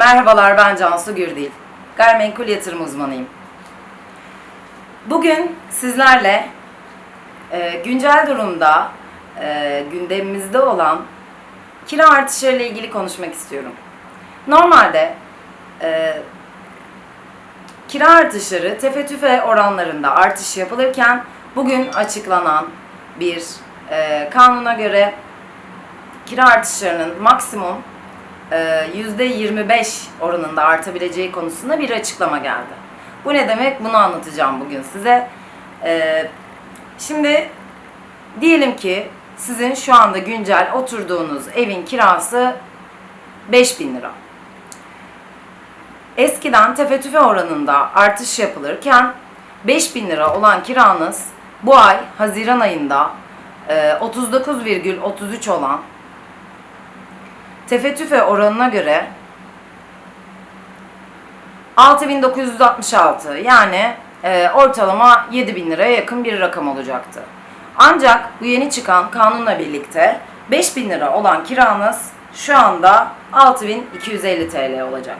Merhabalar ben Cansu Gürdil. Gayrimenkul yatırım uzmanıyım. Bugün sizlerle e, güncel durumda e, gündemimizde olan kira artışları ile ilgili konuşmak istiyorum. Normalde e, kira artışları tefe tüfe oranlarında artış yapılırken bugün açıklanan bir e, kanuna göre kira artışlarının maksimum %25 oranında artabileceği konusunda bir açıklama geldi. Bu ne demek? Bunu anlatacağım bugün size. E, Şimdi diyelim ki sizin şu anda güncel oturduğunuz evin kirası 5000 lira. Eskiden tefe tüfe oranında artış yapılırken 5000 lira olan kiranız bu ay Haziran ayında e, 39,33 olan tefe oranına göre 6966 yani e, ortalama 7000 liraya yakın bir rakam olacaktı. Ancak bu yeni çıkan kanunla birlikte 5000 lira olan kiranız şu anda 6250 TL olacak.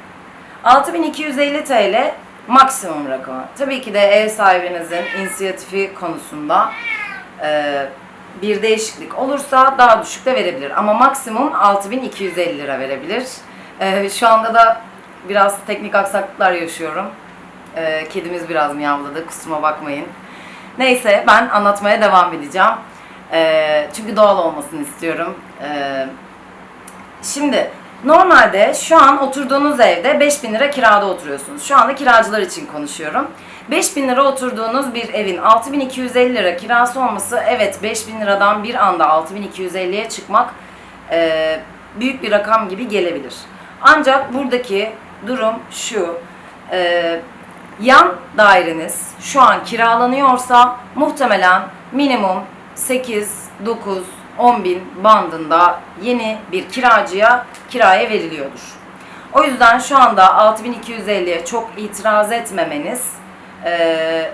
6250 TL maksimum rakamı. Tabii ki de ev sahibinizin inisiyatifi konusunda e, bir değişiklik olursa daha düşük de verebilir. Ama maksimum 6250 lira verebilir. E, şu anda da biraz teknik aksaklıklar yaşıyorum. E, kedimiz biraz miyavladı kusuruma bakmayın. Neyse ben anlatmaya devam edeceğim. E, çünkü doğal olmasını istiyorum. E, Şimdi normalde şu an oturduğunuz evde 5000 lira kirada oturuyorsunuz. Şu anda kiracılar için konuşuyorum. 5000 lira oturduğunuz bir evin 6250 lira kirası olması evet 5000 liradan bir anda 6250'ye çıkmak e, büyük bir rakam gibi gelebilir. Ancak buradaki durum şu. e, yan daireniz şu an kiralanıyorsa muhtemelen minimum 8, 9, 10 bin bandında yeni bir kiracıya kiraya veriliyordur. O yüzden şu anda 6250'ye çok itiraz etmemeniz eee,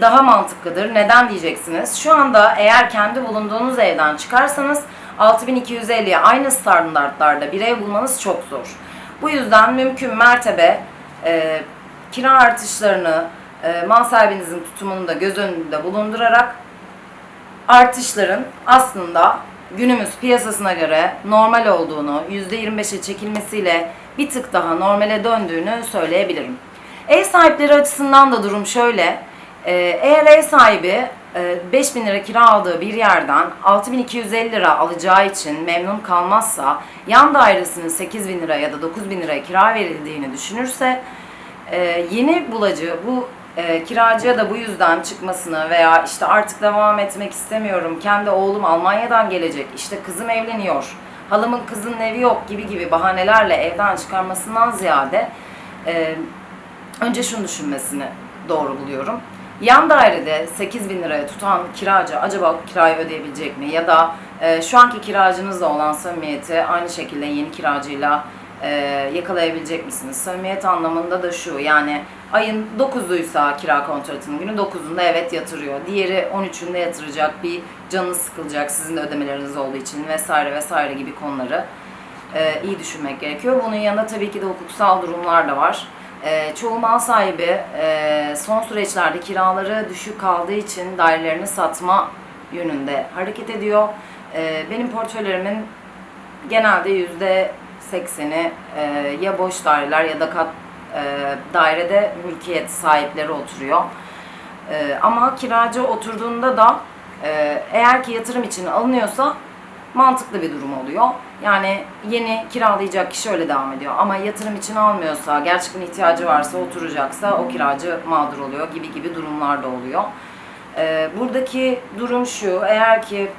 daha mantıklıdır. Neden diyeceksiniz? Şu anda eğer kendi bulunduğunuz evden çıkarsanız 6250'ye aynı standartlarda bir ev bulmanız çok zor. Bu yüzden mümkün mertebe eee, kira artışlarını eee mal sahibinizin tutumunu da göz önünde bulundurarak artışların aslında günümüz piyasasına göre normal olduğunu, %25'e çekilmesiyle bir tık daha normale döndüğünü söyleyebilirim. Ev sahipleri açısından da durum şöyle. Ee, Eğer ev sahibi e, 5000 lira kira aldığı bir yerden 6250 lira alacağı için memnun kalmazsa yan dairesinin 8000 lira ya da 9000 liraya kira verildiğini düşünürse e, yeni bulacı bu e, kiracıya da bu yüzden çıkmasını veya işte artık devam etmek istemiyorum, kendi oğlum Almanya'dan gelecek, işte kızım evleniyor, halamın kızının evi yok gibi gibi bahanelerle evden çıkarmasından ziyade e, önce şunu düşünmesini doğru buluyorum. Yan dairede 8 bin liraya tutan kiracı acaba kirayı ödeyebilecek mi? Ya da e, şu anki kiracınızla olan samimiyeti aynı şekilde yeni kiracıyla e, yakalayabilecek misiniz? Samimiyet anlamında da şu yani ayın 9'uysa kira kontratının günü 9'unda evet yatırıyor. Diğeri 13'ünde yatıracak bir canınız sıkılacak sizin de ödemeleriniz olduğu için vesaire vesaire gibi konuları e, iyi düşünmek gerekiyor. Bunun yanında tabii ki de hukuksal durumlar da var. E, çoğu mal sahibi e, son süreçlerde kiraları düşük kaldığı için dairelerini satma yönünde hareket ediyor. E, benim portföylerimin genelde yüzde sekseni e, ya boş daireler ya da kat e, dairede mülkiyet sahipleri oturuyor. E, ama kiracı oturduğunda da e, eğer ki yatırım için alınıyorsa mantıklı bir durum oluyor. Yani yeni kiralayacak kişi öyle devam ediyor. Ama yatırım için almıyorsa, gerçekten ihtiyacı varsa oturacaksa o kiracı mağdur oluyor gibi gibi durumlar da oluyor. E, buradaki durum şu, eğer ki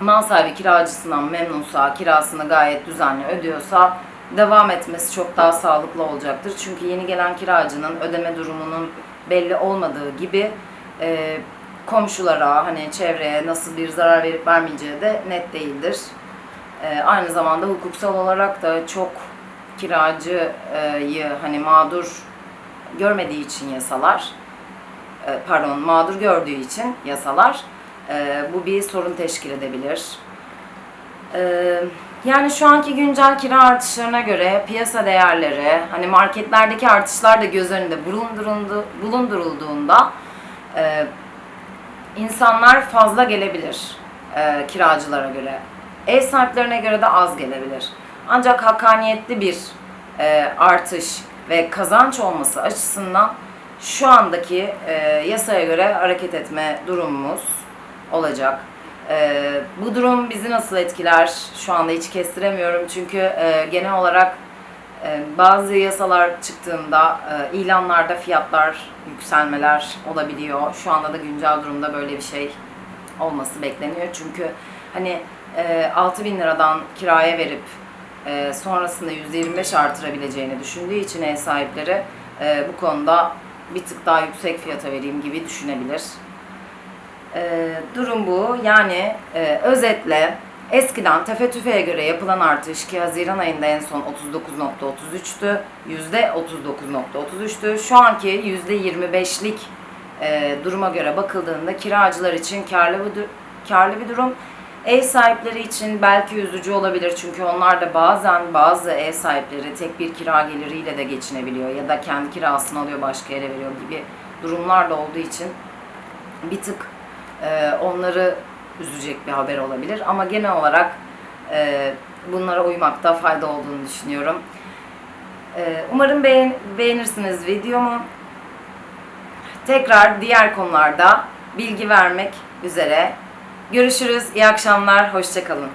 mal sahibi kiracısından memnunsa, kirasını gayet düzenli ödüyorsa devam etmesi çok daha sağlıklı olacaktır. Çünkü yeni gelen kiracının ödeme durumunun belli olmadığı gibi e, komşulara, hani çevreye nasıl bir zarar verip vermeyeceği de net değildir. E, aynı zamanda hukuksal olarak da çok kiracıyı hani mağdur görmediği için yasalar, e, pardon mağdur gördüğü için yasalar e, bu bir sorun teşkil edebilir. E, Yani şu anki güncel kira artışlarına göre piyasa değerleri, hani marketlerdeki artışlar da göz önünde bulunduruldu, bulundurulduğunda e, insanlar fazla gelebilir e, kiracılara göre. Ev sahiplerine göre de az gelebilir. Ancak hakkaniyetli bir e, artış ve kazanç olması açısından şu andaki e, yasaya göre hareket etme durumumuz olacak. E, bu durum bizi nasıl etkiler şu anda hiç kestiremiyorum çünkü e, genel olarak bazı yasalar çıktığında e, ilanlarda fiyatlar yükselmeler olabiliyor. Şu anda da güncel durumda böyle bir şey olması bekleniyor. Çünkü hani e, 6 bin liradan kiraya verip e, sonrasında %25 artırabileceğini düşündüğü için ev sahipleri e, bu konuda bir tık daha yüksek fiyata vereyim gibi düşünebilir. E, durum bu. Yani e, özetle eskiden tefe tüfeğe göre yapılan artış ki Haziran ayında en son 39.33'tü. %39.33'tü. Şu anki %25'lik e, duruma göre bakıldığında kiracılar için karlı bir, karlı bir durum. Ev sahipleri için belki üzücü olabilir çünkü onlar da bazen bazı ev sahipleri tek bir kira geliriyle de geçinebiliyor ya da kendi kirasını alıyor başka yere veriyor gibi durumlar da olduğu için bir tık e, onları üzecek bir haber olabilir ama genel olarak e, bunlara uymakta fayda olduğunu düşünüyorum. E, umarım beğen- beğenirsiniz videomu. Tekrar diğer konularda bilgi vermek üzere. Görüşürüz. İyi akşamlar. Hoşçakalın.